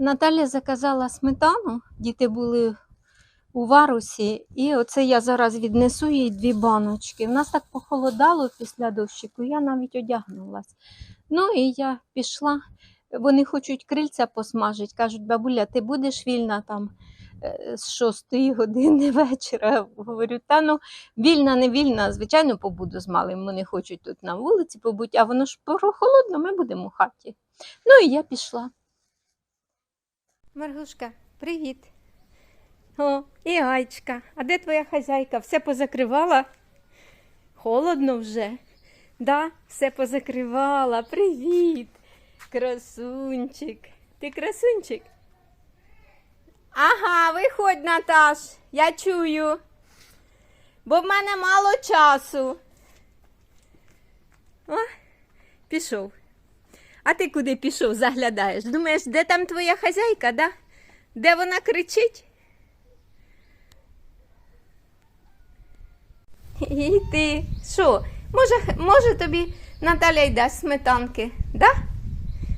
Наталя заказала сметану, діти були у варусі, і оце я зараз віднесу їй дві баночки. У нас так похолодало після дощику, я навіть одягнулась. Ну і я пішла. Вони хочуть крильця посмажити. Кажуть, бабуля, ти будеш вільна там е, з 6 години вечора. Говорю, та ну вільна, не вільна, звичайно, побуду з малим. Вони хочуть тут на вулиці побути, а воно ж прохолодно, ми будемо у хаті. Ну і я пішла. Маргушка, привіт. О, і Айчка. А де твоя хазяйка? Все позакривала? Холодно вже. Да, все позакривала. Привіт. Красунчик. Ти красунчик? Ага, виходь, Наташ, я чую. Бо в мене мало часу. О, пішов. А ти куди пішов, заглядаєш? Думаєш, де там твоя хазяйка, да? Де вона кричить? І ти що? Може, може тобі Наталя й дасть сметанки, да?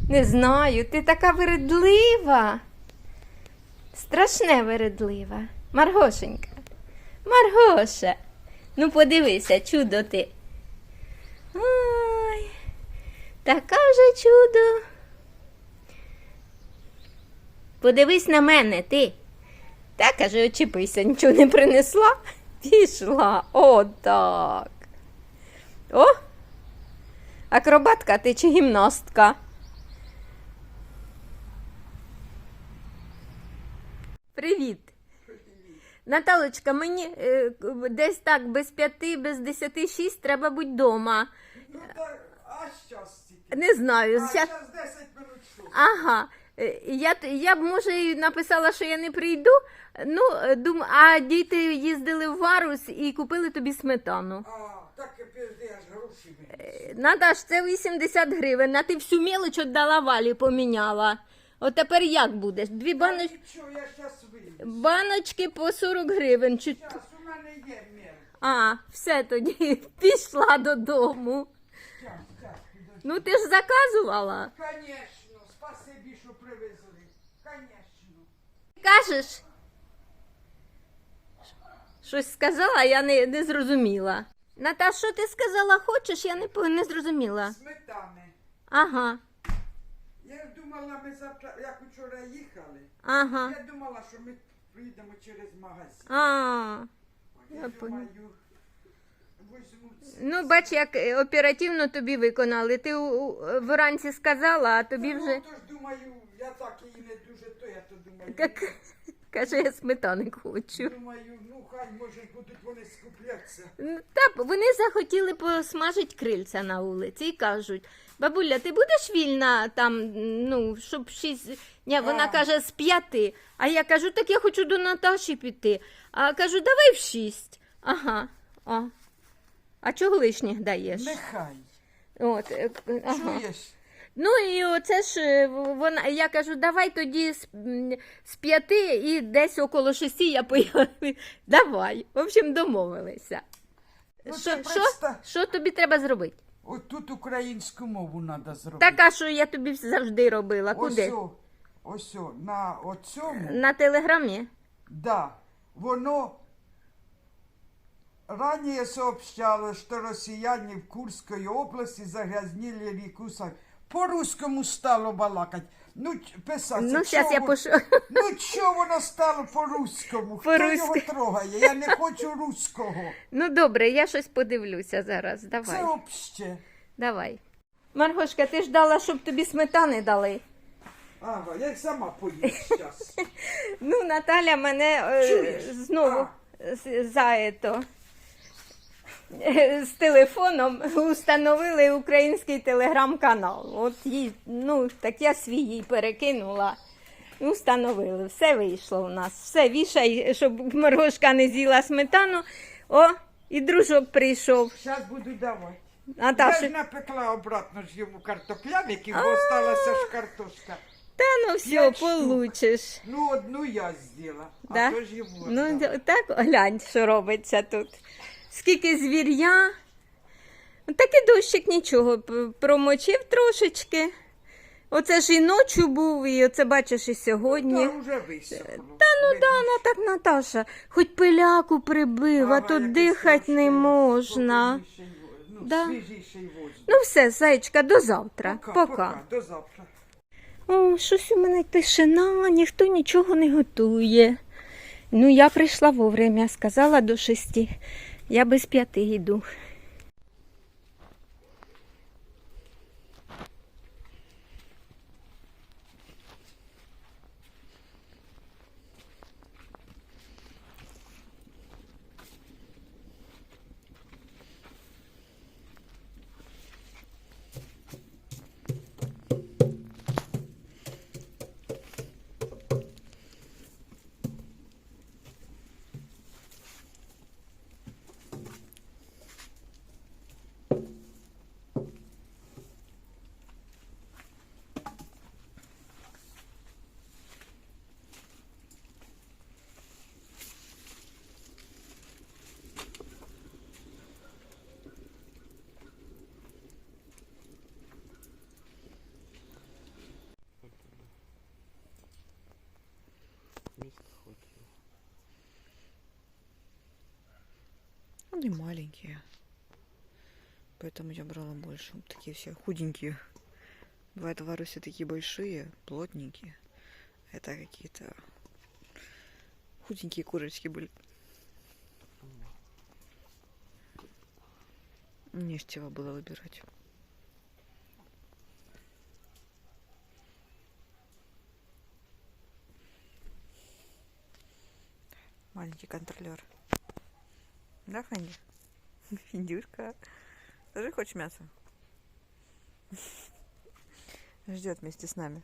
Не знаю, ти така вередлива. Страшне вередлива. Маргошенька. Маргоша. Ну подивися, чудо ти. Ой, така вже чудо. Подивись на мене, ти. Та каже, очіпися, нічого не принесла. Пішла. О, так. О! Акробатка ти чи гімнастка? Привіт. Наталочка, мені е, десь так без п'яти, без десяти шість треба бути вдома. Ну так, а щас. Не знаю. А щас- щас 10 минут що? Ага. Е, Я, т- я б, може, і написала, що я не прийду. Ну, е, дум, а діти їздили в Варус і купили тобі сметану. А, так і пізди, аж гроші мені. Е, Наташ, це 80 гривень, а ти всю мелоч віддала валі, поміняла. От тепер як будеш? Дві баноч... Нічого, я щас вийду. баночки по 40 гривень. Чи... Щас, у мене є мір. А, все тоді пішла додому. Щас, щас. Ну ти ж заказувала. Конечно, спасибі, що привезли. Конечно. Кажеш? Щось сказала, я не, не зрозуміла. Наташ, що ти сказала, хочеш, я не, по- не зрозуміла. Сметани. Ага, Я думала, ми завтра, як вчора їхали, ага. я думала, що ми приїдемо через магазин. А, Я я думаю. Ну бач, як е, оперативно тобі виконали. Ти у- у- вранці сказала, а тобі Ну, вже то ж думаю, я так її не дуже, то я то думаю. як каже, я сметани хочу. Думаю, ну хай може будуть вони скупляться. Ну, Та вони захотіли посмажити крильця на вулиці і кажуть: бабуля, ти будеш вільна там, ну, щоб шість. Ні, вона А. каже з п'яти. А я кажу, так я хочу до Наташі піти. А кажу, давай в шість. Ага. О. А чого лишніх даєш? Нехай. От, е, к- ага. Чуєш? Ну і оце ж е, вона. Я кажу, давай тоді з, м, з п'яти і десь около шести я поїду. Давай. В общем, домовилися. Ну, Що, ти що, представ- що тобі треба зробити? От тут українську мову треба зробити. Така, що я тобі завжди робила. Куди? Ось, о, ось на оцьому, На телеграмі? да, воно ранее сообщало, что россияне в Курской области загрязнили реку Са- По-русскому стало балакать. Ну, писати. Ну, зараз я пошу. Ну, чого воно стало по-русскому? Хто По-руськи. його трогає? Я не хочу руського. Ну добре, я щось подивлюся зараз. Це Давай. обще. Давай. Маргошка, ти ж дала, щоб тобі сметани дали. Ага, я й сама поїду зараз. Ну, Наталя мене е, Чуєш? знову з- за ето, з телефоном установили український телеграм-канал. От їй, ну, так я свій їй перекинула. Установили. Все вийшло у нас. Все вішай, щоб Маргошка не з'їла сметану. О, і дружок прийшов. Зараз буду давати. Я Наташа, ж напекла обратно ж йому картопляники, бо осталася ж картошка. та ну все, п'ять штук. получиш. Ну, одну я з'їла, а то ж йому. Ну, так, глянь, що робиться тут. Скільки звір'я. Такий дощик нічого, промочив трошечки. Оце ж і ночі був, і оце бачиш і сьогодні. Та вже висохло. Та ну да, ну так, Наташа, хоч пиляку прибив, а тут дихати не можна. Ну, Да. свіжіший воздух. Ну все, зайчка, до завтра. Пока, Пока. пока, до завтра. О, щось у мене тишина, ніхто нічого не готує. Ну, я прийшла вовремя, сказала до шести. Я без п'яти йду. Они маленькие. Поэтому я брала больше. Вот такие все худенькие. Бывают в Варусе такие большие, плотненькие. Это какие-то худенькие курочки были. Не с чего было выбирать. Маленький контролер. Да, Фенди? Финдюшка. Тоже хочешь мясо? Ждет вместе с нами.